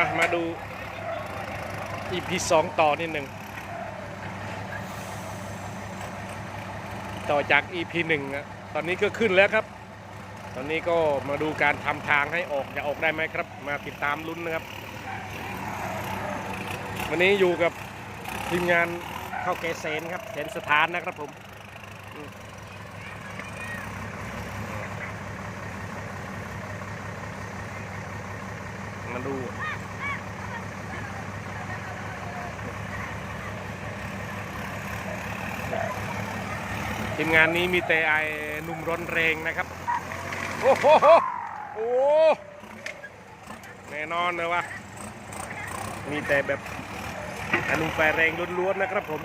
อะมาดู EP สองต่อนิดหนึ่ง ต่อจาก EP หนึ่งอะตอนนี้ก็ขึ้นแล้วครับ ตอนนี้ก็มาดูการทำทางให้ออกจะออกได้ไหมครับ มาติดตามลุ้นนะครับ วันนี้อยู่กับทีมงานเข้าเกษนครับเสนสถานนะครับผมมาดู ทีมงานนี้มีแต่ไอ้หนุ่มร้อนแรงนะครับ โอ้โหโอ้แน่นอนเลยว่ามีแต่แบบไอ้นุ่มไฟแรงล้วนๆนะครับผม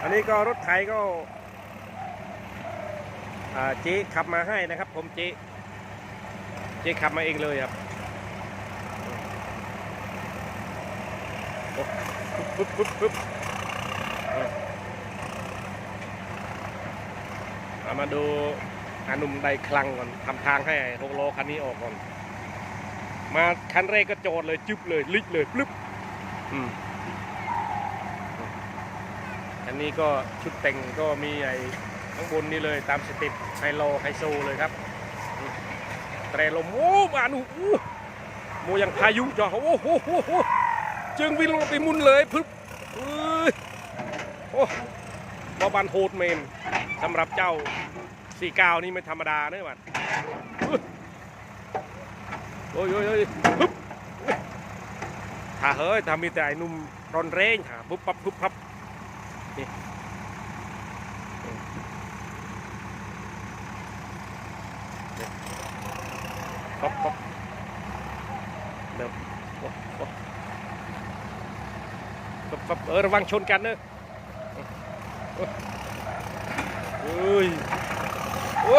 อันนี้ก็รถไถก็เจ๊ขับมาให้นะครับ ผมเจ๊เจ๊ขับมาเองเลยครับโอ้ปึ๊บปึ๊บปึ๊บปึ๊บ เอามาดูอาหนุ่มไดคลังก่อนทำทางให้หกล้อคันนี้ออกก่อน มาคันแรกก็โจดเลยจึ๊บเลยลิกเลยปลึ๊บอันนี้ก็ชุดแต่งก็มีไอ้ข้างบนนี่เลยตามสเติปไฮโลไฮโซเลยครับแตรลมโอ้มาหนูอู้โมยังพายุจ่อโอ้โหโหโหจึงวิ่งลงไปมุนเลยพึบเอ้ยโอ้บอบันโหดเมน สำหรับเจ้า49นี่ไม่ธรรมดาเนอะมันโอ้ยโอ้ยโอ้ยปึ๊บถ้าเฮ้ยถ้ามีแต่ไอ้นุ่มรอนเร่งหาปุ๊บปั๊บปุ๊บปั๊บนี่ปั๊บปั๊บเดี๋ยวโอ้โอ้ปั๊บปั๊บเออระวังชนกันเนอะ เฮ้ยโอ้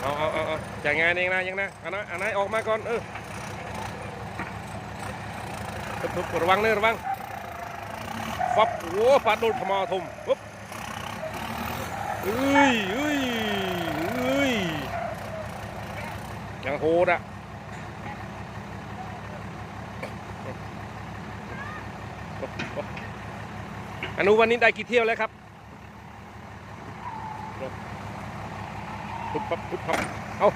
เอาเอาเอาเอาจ่ายงานเองนะยังนะอันนั้นอันนั้นออกมาก่อนเออปึ๊บระวังเนอะระวังฟับโอ้ปาดโดนขมอทุ่มปึ๊บเอ้ยเอ้ยเอ้ยยังโหดอะปึ๊บปึ๊บ อนุวันนี้ได้กี่เที่ยวแล้วครับปุ๊บปั๊บปุ๊บปั๊บเอา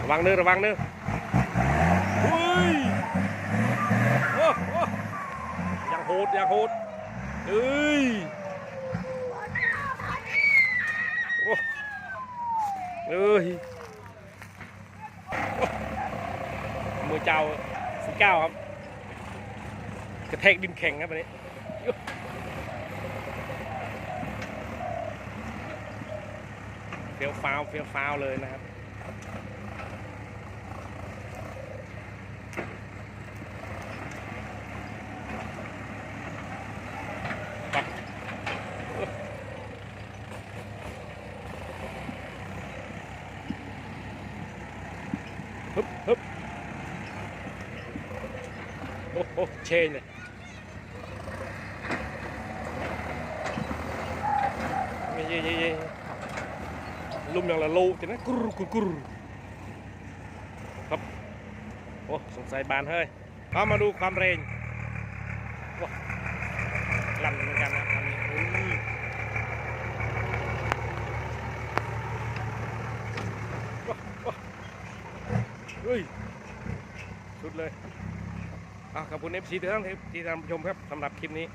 ระวังเนื้อระวังเนื้อฮ้ยโอ้โอ้ยังโหดยังโหดเอ้ยโอ้เอ้ยมือเจ้าสิบเก้าครับ กระแทกดินแข็งครับอันนี้ เฟี้ยวฟ้าวเฟี้ยวฟ้าวเลยนะครับฮึบฮึบโอ้โหเชนเลยเย่เย่เย่ ลุ่มอย่างละลูจะนะกรุกรุกรุครับโอ้สงสัยบานเฮ้ยเอามาดูความเร็งว้าลั่นเหมือนกันนะคันนี้อุ้ยว้าว้าเฮ้ยสุดเลยอะขอบคุณเอฟซีทุกท่านที่ที่ตามชมครับสำหรับคลิปนี้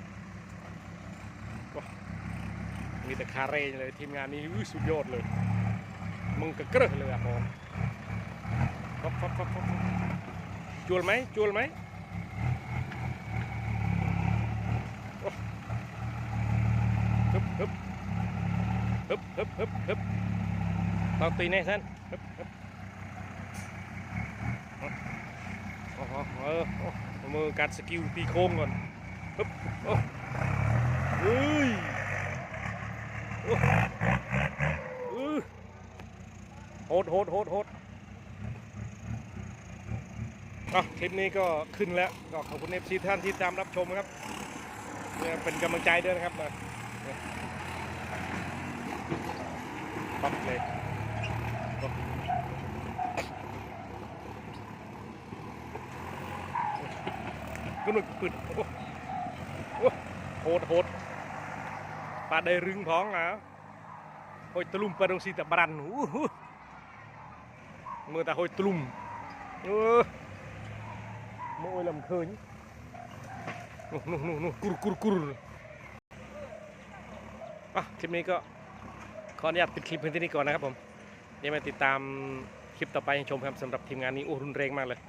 มีแต่คาเร่เลยทีมงานนี้สุดยอดเลย มึงกระเกระเลยอะผมฟับฟับฟับฟับจวลไหมจวลไหมโอ้ฮึบฮึบฮึบฮึบฮึบฮึบเราตีแน่ท่านฮึบฮึบโอ้โหเออโอ้เอามือกัดสกิลตีโค้งก่อนฮึบโอ้ โหดโหดคลิปนี้ก็ขึ้นแล้วก็ขอบคุณเอฟซีท่านที่ตามรับชมครับเนี่ยเป็นกำลังใจด้วยนะครับมาปั๊บเลยก็หนุกปึนโหดโหดปลาได้รึงท้องอะโอ้ยตะลุ่มปลาดงซีตะบรันอู้ หูมือตาโอ้ยตะลุมเออโมยลำเคินนู่นนู่นนู่นนู่นกุรกุรกุรอะคลิปนี้ก็ขออนุญาตปิดคลิปเพียงเท่านี้ก่อนนะครับผมเดี๋ยวมาติดตามคลิปต่อไปชมครับสำหรับทีมงานนี้โอ้รุนแรงมากเลย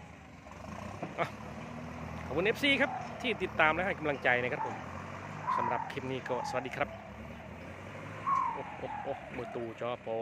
อะขอบคุณ FC ครับที่ติดตามและให้กำลังใจนะครับผมสำหรับคลิปนี้ก็สวัสดีครับโอ้โหโอ้โหมือตูจอโป